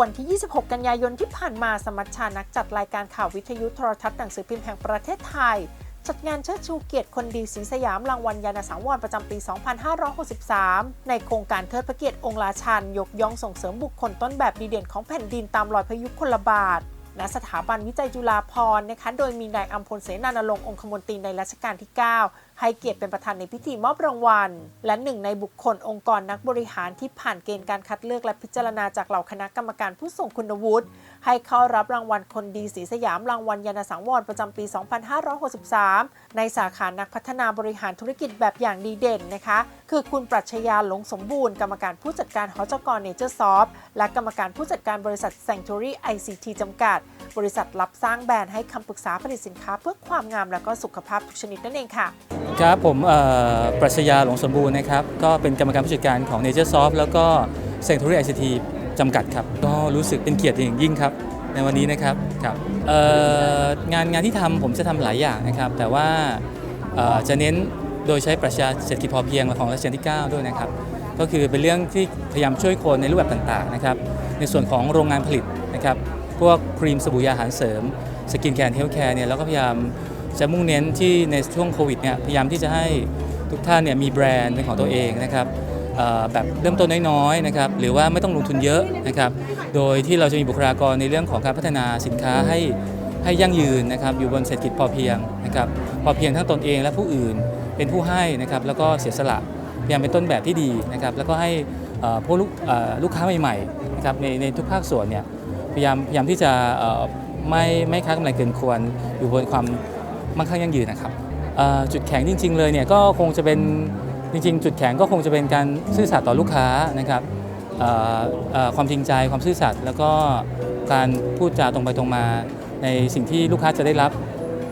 วันที่ 26 กันยายนที่ผ่านมาสมัชชานักจัดรายการข่าววิทยุโทรทัศน์หนังสือพิมพ์แห่งประเทศไทย จัดงานเชิดชูเกียรติคนดีศรีสยามรางวัลยานสังวรประจำปี 2563 ในโครงการเทิดพระเกียรติองค์ราชันยกย่องส่งเสริมบุคคลต้นแบบดีเด่นของแผ่นดินตามรอยพยุคลบาทณสถาบันวิจัยจุฬาภรณ์นะคะ โดยมีนายอัมพลเสนานรงค์องคมนตรีในรัชกาลที่ 9ให้เกียรติเป็นประธานในพิธีมอบรางวัล และหนึ่งในบุคคลองค์กรนักบริหารที่ผ่านเกณฑ์การคัดเลือกและพิจารณาจากเหล่าคณะกรรมการผู้ทรงคุณวุฒิให้เข้ารับรางวัลคนดีศรีสยามรางวัลยานสังวรประจำปี 2563 ในสาขานักพัฒนาบริหารธุรกิจแบบอย่างดีเด่นนะคะ คือคุณปรัชญาหลงสมบูรณ์ กรรมการผู้จัดการหจกรเนเจอร์ซอฟและกรรมการผู้จัดการบริษัท Sanctuary ICT จำกัด บริษัทรับสร้างแบรนด์ให้คำปรึกษาผลิตสินค้าเพื่อความงามและก็สุขภาพทุกชนิดนั่นเองค่ะครับผมปรัชญาหลงสมบูรณ์นะครับ ก็เป็นกรรมการผู้จัดการของ Nature Soft แล้วก็ Sanctuary ICT จำกัดครับ ก็รู้สึกเป็นเกียรติอย่างยิ่งครับ ในวันนี้นะครับครับงานงานที่ทำผมจะทำหลายอย่างนะครับ แต่ว่าจะเน้นโดยใช้ปรัชญาเศรษฐกิจพอเพียงของรัชกาลที่ 9 ด้วยนะครับ ก็คือเป็นเรื่องที่พยายามช่วยคนในรูปแบบต่างๆนะครับ ในส่วนของโรงงานผลิตนะครับ พวกครีมสบู่ยาอาหารเสริม สกินแคร์เฮลแคร์เนี่ยเราก็พยายาม จะมุ่งเน้นที่ในช่วงโควิดเนี่ยพยายามที่จะให้ทุกท่านเนี่ยมีแบรนด์เป็นของตัวเองนะครับแบบเริ่มต้นน้อยๆนะครับหรือว่าไม่ต้องลงทุนเยอะนะครับโดยที่เราจะมีบุคลากรในเรื่องของการพัฒนาสินค้าให้ให้ยั่งยืนนะครับอยู่บนเศรษฐกิจพอเพียงนะครับพอเพียงทั้งตนเองและผู้อื่นเป็นผู้ให้นะครับแล้วก็เสียสละพยายามเป็นต้นแบบที่ดีนะครับแล้วก็ให้เอ่อพวกลูกเอ่อลูกค้าใหม่ๆนะครับในในทุกภาคส่วนเนี่ยพยายามพยายามที่จะไม่ไม่ค้ากำไรเกินควรอยู่บนความ มั่งคั่งยั่งยืนนะครับจุดแข็งจริง ๆ เลยเนี่ยก็คงจะเป็นจริง ๆ จุดแข็งก็คงจะเป็นการซื่อสัตย์ต่อลูกค้านะครับความจริงใจความซื่อสัตย์แล้วก็การพูดจาตรงไปตรงมา ในสิ่งที่ลูกค้าจะได้รับ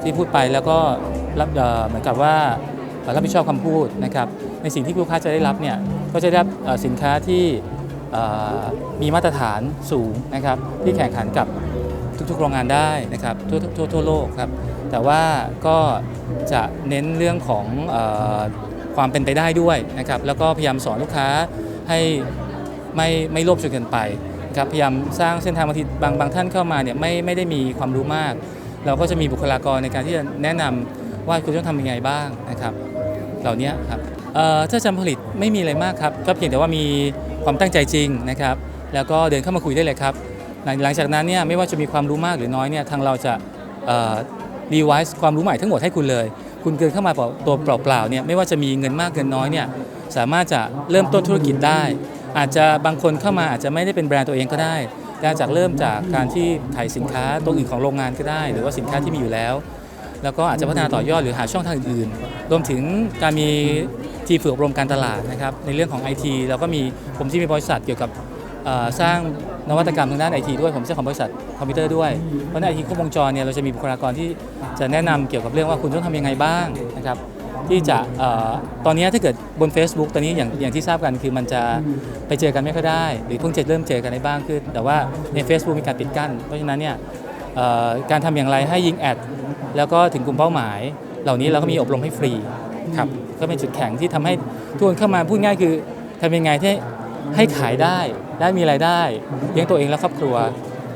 ที่พูดไปแล้วก็รับเหมือนกับว่ารับผิดชอบคำพูดนะครับในสิ่งที่ลูกค้าจะได้รับเนี่ยก็จะได้รับสินค้าที่มีมาตรฐานสูงนะครับที่แข่งขันกับทุกๆโรงงานได้นะครับทั่วทั่วโลกครับ แต่ว่าก็จะเน้นเรื่องของอความเป็นไปได้ด้วยนะครับแล้วก็พยายามสอนลูกค้าให้ไม่ไม่โลภจนเกินไปนะครับพยายามสร้างเส้นทางบางทีบางบางท่านเข้ามาเนี่ยไม่ไม่ได้มีความรู้มาก เราก็จะมีบุคลากรในการที่จะแนะนำว่าคุณต้องทำยังไงบ้างนะครับ เหล่านี้ครับถ้าจำผลิตไม่มีอะไรมากครับก็เพียงแต่ว่ามีความตั้งใจจริงนะครับแล้วก็เดินเข้ามาคุยได้เลยครับ หลังหลังจากนั้นเนี่ยไม่ว่าจะมีความรู้มากหรือน้อยเนี่ยทางเราจะ รีไวซ์ความรู้ใหม่ทั้งหมดให้คุณเลย คุณเกินเข้ามาเป่าตัวเปล่าๆเนี่ยไม่ว่าจะมีเงินมากเงินน้อยเนี่ยสามารถจะเริ่มต้นธุรกิจได้ อาจจะบางคนเข้ามาอาจจะไม่ได้เป็นแบรนด์ตัวเองก็ได้การจากเริ่มจากการที่ขายสินค้าตัวอื่นของโรงงานก็ได้ หรือว่าสินค้าที่มีอยู่แล้ว แล้วก็อาจจะพัฒนาต่อยอดหรือหาช่องทางอื่นๆรวมถึงการมีทีฝึกอบรมการตลาดนะครับในเรื่องของ IT เราก็มีผมที่มีบริษัทเกี่ยวกับ สร้างนวัตกรรมทางด้านไอทีด้วยผมเจ้าของบริษัทคอมพิวเตอร์ด้วย เพราะในไอทีครบวงจรเนี่ยเราจะมีบุคลากรที่จะแนะนำเกี่ยวกับเรื่องว่าคุณต้องทำยังไงบ้างนะครับที่จะออตอนนี้ถ้าเกิดบน Facebook ตอนนี้อย่างอย่างที่ทราบกันคือมันจะไปเจอกันไม่ค่อยได้ หรือเพิ่งจะเริ่มเจอกันได้บ้างขึ้น แต่ว่าใน Facebook มีการปิดกั้น เพราะฉะนั้นเนี่ยการทำอย่างไรให้ยิงแอดแล้วก็ถึงกลุ่มเป้าหมาย เหล่านี้เราก็มีอบรมให้ฟรีครับก็เป็นจุดแข็งที่ทำให้ทุกคนเข้ามาพูดง่ายคือทำยังไงที่ให้ขายได้ ได้มีรายได้เลี้ยงตัวเองและครอบครัว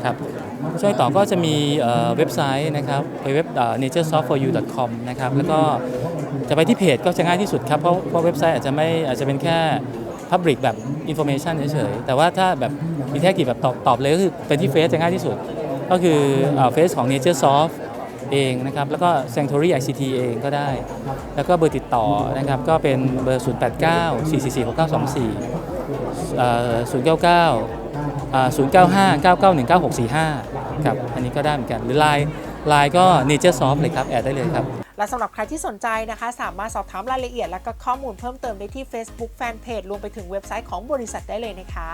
ครับช่วยต่อก็จะมีเว็บไซต์นะครับไปเว็บ naturesoftforyou.com นะครับแล้วก็จะไปที่เพจก็จะง่ายที่สุดครับเพราะเพราะเว็บไซต์อาจจะไม่อาจจะเป็นแค่ Public แบบ Information เฉยๆแต่ว่าถ้าแบบมีเทคนิคแบบตอบตอบเลยก็คือเป็นที่เฟซจะง่ายที่สุด ก็คือเฟซของ Naturesoft เองนะครับแล้วก็ Sanctuary ICT เองก็ได้ แล้วก็เบอร์ติดต่อนะครับก็เป็นเบอร์ 0 8 9 4 4 4 6 9 2 4เอ่อ099อ่า095 991 9645ครับอันนี้ก็ได้เหมือนกัน หรือ Line Line ก็ Naturesoft เลยครับ แอดได้เลยครับ และสำหรับใครที่สนใจนะคะ สามารถสอบถามรายละเอียด และก็ข้อมูลเพิ่มเติมได้ที่ Facebook Fanpage รวมไปถึงเว็บไซต์ของบริษัทได้เลยนะคะ